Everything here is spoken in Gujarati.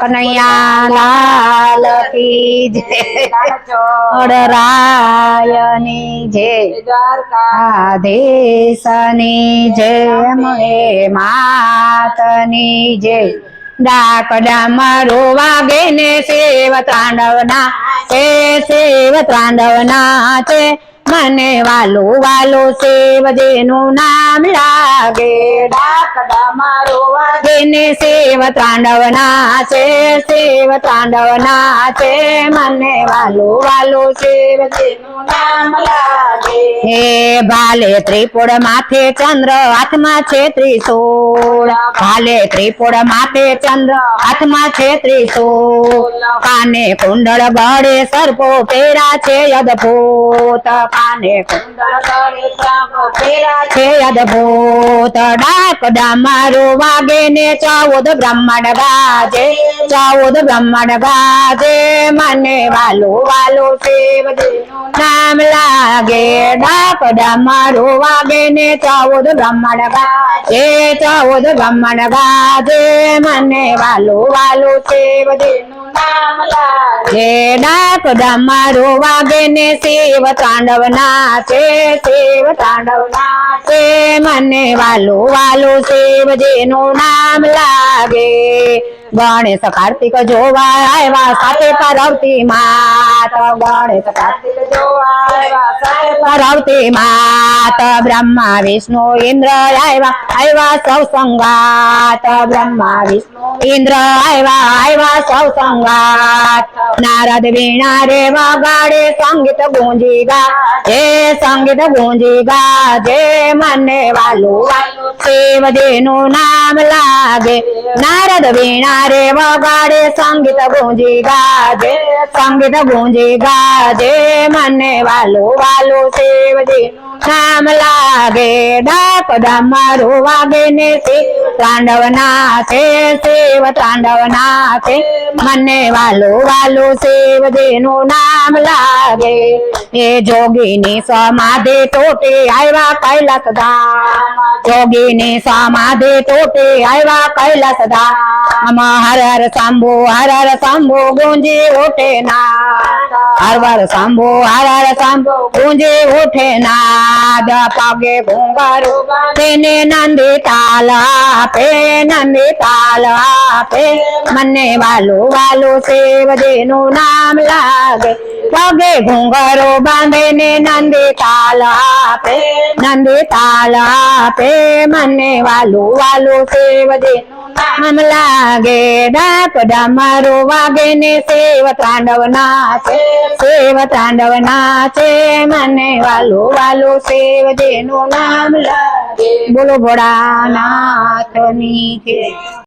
કનૈયા લાલ કી જય. અડરાયની જય. ડાક ડામરો વાગે ને સેવ તાંડવના છે સેવ તાંડવના છે. મને વાલો વાલો સેવ જેનું નામ લાગે ડાક ડામરો વાગે ને સેવ તાંડવના છે સેવ તાંડવના છે મને વાલો વાલો સેવ જેનું નામ લાગે હે ભાલે ત્રિપુડ માથે ચંદ્ર, હાથમાં છે ત્રિશૂળ. ભાલે ત્રિપુડ માથે ચંદ્ર, હાથમાં છે ત્રિશૂળ. કાને કુંડળ બળે સર્પો પેરા છે અદભૂત કાને કુંડળ પેરા છે અદભૂત ડાક ડામારો વાગે ને ચૌદ બ્રાહ્મણ ગાજે ચૌદ બ્રાહ્મણ ગાજે મને વાલો વાલો શિવજીનું નામ લાગે ડાક ડામારો વાગે ને ચૌદ બ્રહ્માંડ ગાજે ચૌદ બ્રહ્માંડ ગાજે, મને વાલો વાલો શિવજીનું નામ લાગે ડાક ડામારો વાગે ને શિવ તાંડવ નાચે શિવ તાંડવ નાચે, મને વાલો વાલો શિવજીનું નામ લાગે. ગણેશ કાર્તિક જોવા આવ્યા સાથે પાર્વતી માત ગણેશ કાર્તિક પાર્વતી માત બ્રહ્મા વિષ્ણુ ઇન્દ્ર આવ્યા આવ્યા સૌ સંગાત બ્રહ્મા વિષ્ણુ. ઇન્દ્ર આવ્યા આવ્યા સૌ સંગાત નારદ વીણા રે વગાડે સંગીત ગુંજી ગા હે સંગીત ગુંજી ગા જે મને વાલો વાલો શિવજીનું નામ લાગે નારદ વીણા રે વગાડે સંગીત ગુંજી ગાજે સંગીત ગુંજી ગાજે મને વાલો વાલો શિવજીનું લાગે ડાક ડામરો વાગે ને શિવ તાંડવ નાચે સેવ તાંડવ નાચે મને વાલો વાલો શિવજીનું નામ લાગે. એ જોગીની સમાધિ તોટે આવ્યા કૈલાસ ધામ જોગીની સમાધિ તોટે આવ્યા કૈલાસ ધામ હર હર સાંભો, હર હર સાંભો, ગુંજી ઉઠે ના. હર હર સાંભો, હર હર શંભુ ગુંજી ઉઠે નાદ పాద పగే బొంగారు పేనే నంది తాలా పే నంది తాలా పే. మన్నే వాళ్ళు వాళ్ళు సేవ దేను నామ్ లాగే పగే బొంగారు బాంధేనే నంది తాలా పే. నంది తాలా పే. మన్నే వాళ్ళు వాళ్ళు సేవ దేను નામ લાગે, ડાક ડામરો વાગે ને સેવ તાંડવ નાચે સેવ તાંડવ નાચે મને વાલો વાલો સેવ જેનું નામ લાગે. બોલો ભોળાનાથની જય